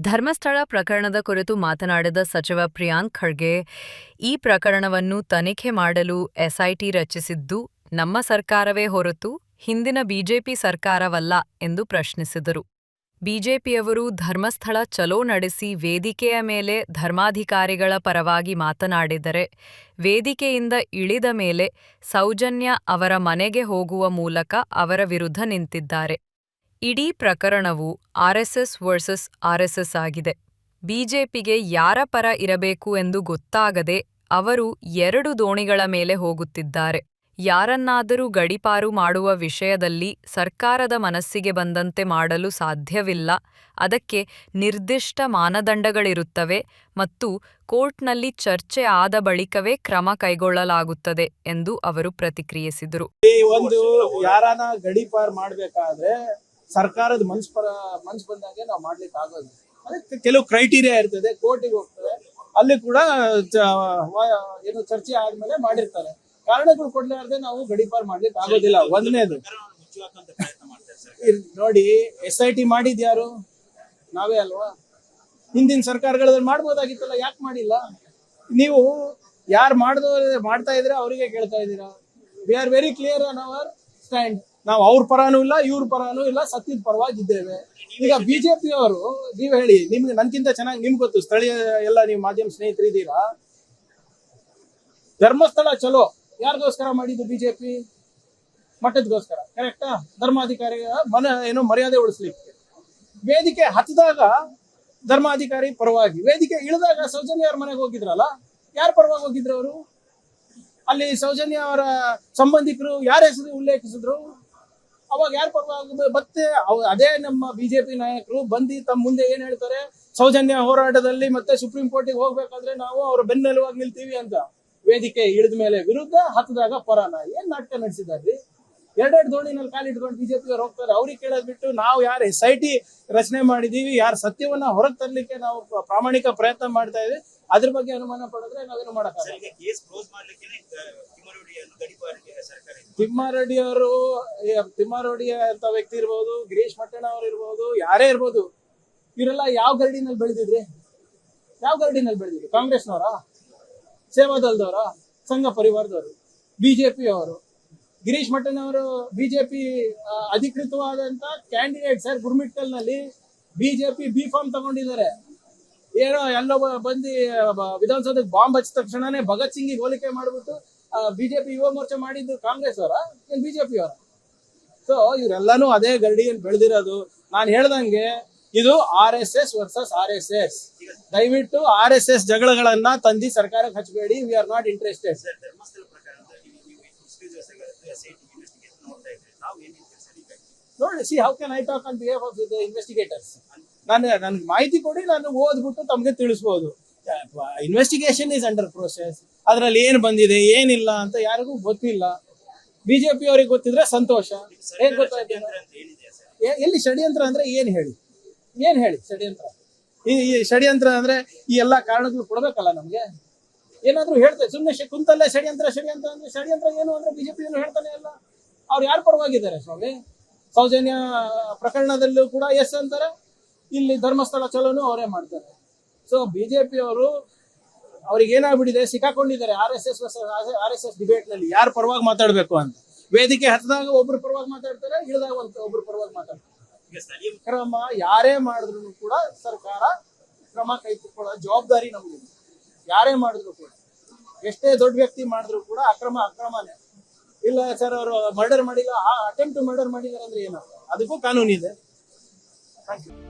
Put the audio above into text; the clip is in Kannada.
ಧರ್ಮಸ್ಥಳ ಪ್ರಕರಣದ ಕುರಿತು ಮಾತನಾಡಿದ ಸಚಿವ ಪ್ರಿಯಾಂಕ್ ಖರ್ಗೆ, ಈ ಪ್ರಕರಣವನ್ನು ತನಿಖೆ ಮಾಡಲು ಎಸ್ಐಟಿ ರಚಿಸಿದ್ದು ನಮ್ಮ ಸರ್ಕಾರವೇ ಹೊರತು ಹಿಂದಿನ ಬಿಜೆಪಿ ಸರ್ಕಾರವಲ್ಲ ಎಂದು ಪ್ರಶ್ನಿಸಿದರು. ಬಿಜೆಪಿಯವರು ಧರ್ಮಸ್ಥಳ ಚಲೋ ನಡೆಸಿ ವೇದಿಕೆಯ ಮೇಲೆ ಧರ್ಮಾಧಿಕಾರಿಗಳ ಪರವಾಗಿ ಮಾತನಾಡಿದರೆ, ವೇದಿಕೆಯಿಂದ ಇಳಿದ ಮೇಲೆ ಸೌಜನ್ಯ ಅವರ ಮನೆಗೆ ಹೋಗುವ ಮೂಲಕ ಅವರ ವಿರುದ್ಧ ನಿಂತಿದ್ದಾರೆ. ಇಡೀ ಪ್ರಕರಣವು ಆರ್ಎಸ್ಎಸ್ ವರ್ಸಸ್ ಆರ್ಎಸ್ಎಸ್ ಆಗಿದೆ. ಬಿಜೆಪಿಗೆ ಯಾರ ಪರ ಇರಬೇಕು ಎಂದು ಗೊತ್ತಾಗದೆ ಅವರು ಎರಡು ದೋಣಿಗಳ ಮೇಲೆ ಹೋಗುತ್ತಿದ್ದಾರೆ. ಯಾರನ್ನಾದರೂ ಗಡಿಪಾರು ಮಾಡುವ ವಿಷಯದಲ್ಲಿ ಸರ್ಕಾರದ ಮನಸ್ಸಿಗೆ ಬಂದಂತೆ ಮಾಡಲು ಸಾಧ್ಯವಿಲ್ಲ. ಅದಕ್ಕೆ ನಿರ್ದಿಷ್ಟ ಮಾನದಂಡಗಳಿರುತ್ತವೆ ಮತ್ತು ಕೋರ್ಟ್ನಲ್ಲಿ ಚರ್ಚೆ ಆದ ಬಳಿಕವೇ ಕ್ರಮ ಕೈಗೊಳ್ಳಲಾಗುತ್ತದೆ ಎಂದು ಅವರು ಪ್ರತಿಕ್ರಿಯಿಸಿದರು. ಒಂದು ಯಾರನ್ನ ಗಡಿಪಾರು ಮಾಡ್ಬೇಕಾದ್ರೆ ಸರ್ಕಾರದ ಮನ್ಸ್ ಪರ ಮನ್ಸ್ ಬಂದಂಗೆ ನಾವು ಮಾಡ್ಲಿಕ್ಕೆ ಆಗೋದು ಅದಕ್ಕೆ ಕೆಲವು ಕ್ರೈಟೀರಿಯಾ ಇರ್ತದೆ ಕೋರ್ಟಿಗೆ ಹೋಗ್ತದೆ ಅಲ್ಲಿ ಕೂಡ ಏನು ಚರ್ಚೆ ಆದ್ಮೇಲೆ ಮಾಡಿರ್ತಾರೆ. ಕಾರಣಗಳು ಕೊಡ್ಲಾರ್ದೆ ನಾವು ಗಡಿಪಾರ್ ಮಾಡ್ಲಿಕ್ಕೆ ಆಗೋದಿಲ್ಲ. ಒಂದನೇದು. ನೋಡಿ ಎಸ್ ಐ ಟಿ ಮಾಡಿದ್ಯಾರು ನಾವೇ ಅಲ್ವಾ? ಹಿಂದಿನ ಸರ್ಕಾರಗಳಲ್ಲಿ ಮಾಡ್ಬೋದಾಗಿತ್ತಲ್ಲ, ಯಾಕೆ ಮಾಡಿಲ್ಲ? ನೀವು ಯಾರು ಮಾಡ್ದೋ ಮಾಡ್ತಾ ಇದ್ರೆ ಅವರಿಗೆ ಕೇಳ್ತಾ ಇದ್ದೀರಾ? We are very clear on our stand ನಾವು ಅವ್ರ ಪರಾನೂ ಇಲ್ಲ, ಇವ್ರ ಪರಾನೂ ಇಲ್ಲ, ಸತ್ಯದ ಪರವಾಗಿದ್ದೇವೆ. ಈಗ ಬಿಜೆಪಿ ಅವರು ನೀವು ಹೇಳಿ, ನಿಮ್ಗೆ ನನ್ಕಿಂತ ಚೆನ್ನಾಗಿ ನಿಮ್ಗೆ ಗೊತ್ತು, ಸ್ಥಳೀಯ ಎಲ್ಲ ನೀವು ಮಾಧ್ಯಮ ಸ್ನೇಹಿತರಿದ್ದೀರಾ ಧರ್ಮಸ್ಥಳ ಚಲೋ, ಯಾರಿಗೋಸ್ಕರ ಮಾಡಿದ್ದು ಬಿಜೆಪಿ? ಮಠದಗೋಸ್ಕರ ಕರೆಕ್ಟಾ ಧರ್ಮಾಧಿಕಾರಿ ಮನ ಏನೋ ಮರ್ಯಾದೆ ಉಳಿಸ್ಲಿಕ್ಕೆ. ವೇದಿಕೆ ಹತ್ತಿದಾಗ ಧರ್ಮಾಧಿಕಾರಿ ಪರವಾಗಿ, ವೇದಿಕೆ ಇಳಿದಾಗ ಸೌಜನ್ಯ ಅವ್ರ ಮನೆಗೆ ಹೋಗಿದ್ರಲ್ಲ, ಯಾರ ಪರವಾಗಿ ಹೋಗಿದ್ರು ಅವರು? ಅಲ್ಲಿ ಸೌಜನ್ಯ ಅವರ ಸಂಬಂಧಿಕರು, ಯಾರ ಹೆಸರು ಉಲ್ಲೇಖಿಸಿದ್ರು? ಅವಾಗ ಯಾರು ಪರವಾಗಿ ಮತ್ತೆ ಅದೇ ನಮ್ಮ ಬಿಜೆಪಿ ನಾಯಕರು ಬಂದು ತಮ್ಮ ಮುಂದೆ ಏನ್ ಹೇಳ್ತಾರೆ? ಸೌಜನ್ಯ ಹೋರಾಟದಲ್ಲಿ ಮತ್ತೆ ಸುಪ್ರೀಂ ಕೋರ್ಟಿಗೆ ಹೋಗ್ಬೇಕಾದ್ರೆ ನಾವು ಅವ್ರ ಬೆನ್ನೆಲುವಾಗಿ ನಿಲ್ತೀವಿ ಅಂತ ವೇದಿಕೆ ಇಳಿದ ಮೇಲೆ ವಿರುದ್ಧ ಹತ್ತದಾಗ ಪರಾನ. ಏನ್ ನಾಟಕ ನಡೆಸಿದಾರ್ರಿ? ಎರಡೆರಡು ದೋಣಿನಲ್ಲಿ ಕಾಲಿಟ್ಕೊಂಡು ಬಿಜೆಪಿ ಹೋಗ್ತಾರೆ. ಅವ್ರಿಗೆ ಕೇಳೋದ್ ಬಿಟ್ಟು ನಾವು ಯಾರು ಎಸ್ ಐ ಟಿ ರಚನೆ ಮಾಡಿದೀವಿ, ಯಾರು ಸತ್ಯವನ್ನ ಹೊರಗೆ ತರಲಿಕ್ಕೆ ನಾವು ಪ್ರಾಮಾಣಿಕ ಪ್ರಯತ್ನ ಮಾಡ್ತಾ ಇದ್ವಿ. ಅದ್ರ ಬಗ್ಗೆ ಅನುಮಾನ ಪಡಿದ್ರೆ ನಾವೇನು ಮಾಡಕ್ಕಾಗಲ್ಲ ಈಗ ಕೇಸ್ ಕ್ಲೋಸ್ ಮಾಡ್ಲಿಕ್ಕೆ ತಿಮ್ಮರೊಡಿಯನ್ನು ಗಡಿಪಾರಿಗೆ ಸರ್ಕಾರ ಇದು ತಿಮ್ಮಾರೆಡ್ಡಿ ಅವರು ತಿಮ್ಮಾರೆಡ್ಡಿ ಅಂತ ವ್ಯಕ್ತಿ ಇರ್ಬೋದು, ಗಿರೀಶ್ ಮಟ್ಟಣ ಅವ್ರು ಇರ್ಬೋದು, ಯಾರೇ ಇರ್ಬೋದು, ಇವರೆಲ್ಲ ಯಾವ ಗರಡಿನಲ್ಲಿ ಬೆಳೆದಿದ್ರಿ? ಯಾವ ಗರಡಿನಲ್ಲಿ ಬೆಳೆದಿದ್ರು? ಕಾಂಗ್ರೆಸ್ನವರ? ಸೇವಾದಲ್ದವರ ಸಂಘ ಪರಿವಾರದವರು? ಬಿಜೆಪಿ ಅವರು? ಗಿರೀಶ್ ಮಟ್ಟಣ್ಣ ಅವರು ಬಿಜೆಪಿ ಅಧಿಕೃತವಾದಂತ ಕ್ಯಾಂಡಿಡೇಟ್ ಸರ್, ಗುರ್ಮಿಟ್ಟಲ್ನಲ್ಲಿ ಬಿಜೆಪಿ ಬಿ ಫಾರ್ಮ್ ತಗೊಂಡಿದ್ದಾರೆ. ಏನೋ ಎಲ್ಲೋ ಬಂದು ವಿಧಾನಸೌಧಕ್ಕೆ ಬಾಂಬ್ ಹಚ್ಚಿದ ತಕ್ಷಣನೇ ಭಗತ್ ಸಿಂಗಿಗೆ ಹೋಲಿಕೆ ಮಾಡಿಬಿಟ್ಟು ಬಿಜೆಪಿ ಯುವ ಮೋರ್ಚಾ ಮಾಡಿದ್ದು ಕಾಂಗ್ರೆಸ್ ಅವರ ಏನ್ ಬಿಜೆಪಿ ಅವರ? ಸೊ ಇವರೆಲ್ಲಾನು ಅದೇ ಗರಡಿಯಲ್ಲಿ ಬೆಳೆದಿರೋದು? ನಾನು ಹೇಳ್ದಂಗೆ ಇದು R S S versus R S S. ದಯವಿಟ್ಟು ಆರ್ ಎಸ್ ಎಸ್ ಜಗಳಗಳನ್ನ ತಂದಿ ಸರ್ಕಾರಕ್ಕೆ ಹಚ್ಚಬೇಡಿ ವಿ ಆರ್ ನಾಟ್ ಇಂಟ್ರೆಸ್ಟೆಡ್ ನೋಡಿ see how can I talk on behalf of the investigators ನಾನು ನನ್ಗೆ ಮಾಹಿತಿ ಕೊಡಿ ನಾನು ಓದ್ಬಿಟ್ಟು ತಮಗೆ ತಿಳಿಸ್ಬೋದು. ಇನ್ವೆಸ್ಟಿಗೇಷನ್ ಇಸ್ ಅಂಡರ್ ಪ್ರೋಸೆಸ್ ಅದರಲ್ಲಿ ಏನು ಬಂದಿದೆ ಏನಿಲ್ಲ ಅಂತ ಯಾರಿಗೂ ಗೊತ್ತಿಲ್ಲ. ಬಿಜೆಪಿ ಅವ್ರಿಗೆ ಗೊತ್ತಿದ್ರೆ ಸಂತೋಷ. ಹೇಗೆ ಗೊತ್ತಾಯ್ತು ಎಲ್ಲಿ ಷಡ್ಯಂತ್ರ ಅಂದ್ರೆ ಏನ್ ಹೇಳಿ? ಏನ್ ಹೇಳಿ ಷಡ್ಯಂತ್ರ? ಈ ಷಡ್ಯಂತ್ರ ಅಂದ್ರೆ ಈ ಎಲ್ಲಾ ಕಾರಣಗಳು ಕೊಡ್ಬೇಕಲ್ಲ ನಮ್ಗೆ? ಏನಾದ್ರೂ ಹೇಳ್ತೇವೆ ಸುಮ್ಮನೆ ಕುಂತಲ್ಲೇ ಷಡ್ಯಂತ್ರ ಷಡ್ಯಂತ್ರ ಅಂದ್ರೆ ಷಡ್ಯಂತ್ರ ಏನು ಅಂದ್ರೆ ಬಿಜೆಪಿ ಏನು ಹೇಳ್ತಾನೆ ಇಲ್ಲ ಅವ್ರು ಯಾರು ಪರವಾಗಿದ್ದಾರೆ ಸ್ವಾಮಿ? ಸೌಜನ್ಯ ಪ್ರಕರಣದಲ್ಲೂ ಕೂಡ ಎಸ್ ಅಂತಾರೆ ಇಲ್ಲಿ ಧರ್ಮಸ್ಥಳ ಚಲೋನು ಅವರೇ ಮಾಡ್ತಾರೆ. ಸೊ ಬಿಜೆಪಿ ಅವರು ಅವ್ರಿಗೆ ಏನಾಗ್ಬಿಟ್ಟಿದೆ ಸಿಕ್ಕಾಕೊಂಡಿದ್ದಾರೆ R S S R S S ಡಿಬೇಟ್ನಲ್ಲಿ. ಯಾರು ಪರವಾಗಿ ಮಾತಾಡ್ಬೇಕು ಅಂತ. ವೇದಿಕೆ ಹತ್ತದಾಗ ಒಬ್ರು ಪರವಾಗಿ ಮಾತಾಡ್ತಾರೆ ಇಳಿದಾಗ ಒಂದು ಒಬ್ರು ಪರವಾಗಿ ಮಾತಾಡ್ತಾರೆ. ಕ್ರಮ ಯಾರೇ ಮಾಡಿದ್ರು ಕೂಡ ಸರ್ಕಾರ ಕ್ರಮ ಕೈಗೊಳ್ಳೋ ಜವಾಬ್ದಾರಿ ನಮ್ಗೆ ಯಾರೇ ಮಾಡಿದ್ರು ಕೂಡ. ಎಷ್ಟೇ ದೊಡ್ಡ ವ್ಯಕ್ತಿ ಮಾಡಿದ್ರು ಕೂಡ ಅಕ್ರಮ ಅಕ್ರಮನೇ. ಇಲ್ಲ ಸರ್ ಅವರು ಮರ್ಡರ್ ಮಾಡಿಲ್ಲ ಅಟೆಂಪ್ಟ್ ಮರ್ಡರ್ ಮಾಡಿದಾರೆ ಅಂದ್ರೆ ಏನು ಅದಕ್ಕೂ ಕಾನೂನಿದೆ. Thank you